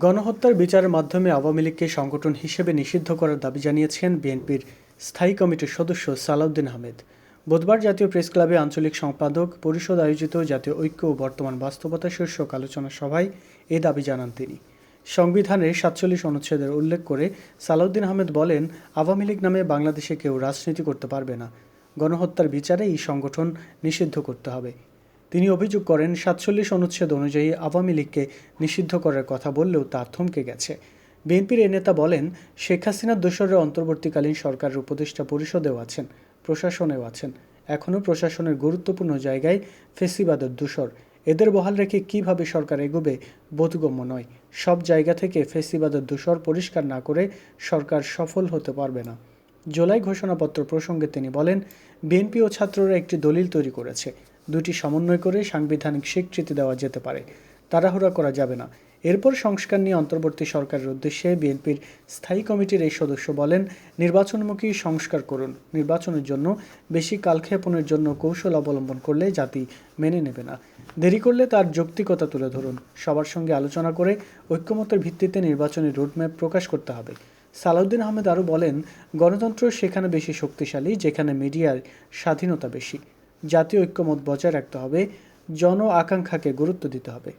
গণহত্যার বিচারের মাধ্যমে আওয়ামী লীগকে সংগঠন হিসেবে নিষিদ্ধ করার দাবি জানিয়েছেন বিএনপির স্থায়ী কমিটির সদস্য সালাউদ্দিন আহমেদ। বুধবার জাতীয় প্রেস ক্লাবে আঞ্চলিক সম্পাদক, পরিষদ আয়োজিত জাতীয় ঐক্য ও বর্তমান বাস্তবতা শীর্ষক আলোচনা সভায় এ দাবি জানান তিনি। সংবিধানের সাতচল্লিশ অনুচ্ছেদের উল্লেখ করে সালাউদ্দিন আহমেদ বলেন, আওয়ামী লীগ নামে বাংলাদেশে কেউ রাজনীতি করতে পারবে না। গণহত্যার বিচারে এই সংগঠন নিষিদ্ধ করতে হবে। তিনি অভিযোগ করেন, সাতচল্লিশ অনুচ্ছেদ অনুযায়ী আওয়ামী লীগকে নিষিদ্ধ করার কথা বললেও তা থমকে গেছে। বিএনপির এ নেতা বলেন, শেখ হাসিনার দোসরের অন্তর্বর্তীকালীন সরকারের উপদেষ্টা পরিষদেও আছেন, প্রশাসনেও আছেন। এখনও প্রশাসনের গুরুত্বপূর্ণ জায়গায় ফেসিবাদের দূষর এদের বহাল রেখে কীভাবে সরকার এগোবে বোধগম্য নয়। সব জায়গা থেকে ফেসিবাদের দূষর পরিষ্কার না করে সরকার সফল হতে পারবে না। জুলাই ঘোষণাপত্র প্রসঙ্গে তিনি বলেন, বিএনপি ও ছাত্ররা একটি দলিল তৈরি করেছে। দুটি সমন্বয় করে সাংবিধানিক স্বীকৃতি দেওয়া যেতে পারে। তাড়াহুড়া করা যাবে না। এরপর সংস্কার নিয়ে অন্তর্বর্তী সরকারের উদ্দেশ্যে বিএনপির স্থায়ী কমিটির এই সদস্য বলেন, নির্বাচনমুখী সংস্কার করুন। নির্বাচনের জন্য, বেশি কালক্ষেপণের জন্য কৌশল অবলম্বন করলে জাতি মেনে নেবে না। দেরি করলে তার যৌক্তিকতা তুলে ধরুন। সবার সঙ্গে আলোচনা করে ঐক্যমতের ভিত্তিতে নির্বাচনী রোডম্যাপ প্রকাশ করতে হবে। সালাউদ্দিন আহমেদ আরও বলেন, গণতন্ত্র সেখানে বেশি শক্তিশালী, যেখানে মিডিয়ার স্বাধীনতা বেশি। জাতীয় ঐক্যমত বজায় রাখতে হবে জন আকাঙ্ক্ষাকে গুরুত্ব দিতে হবে।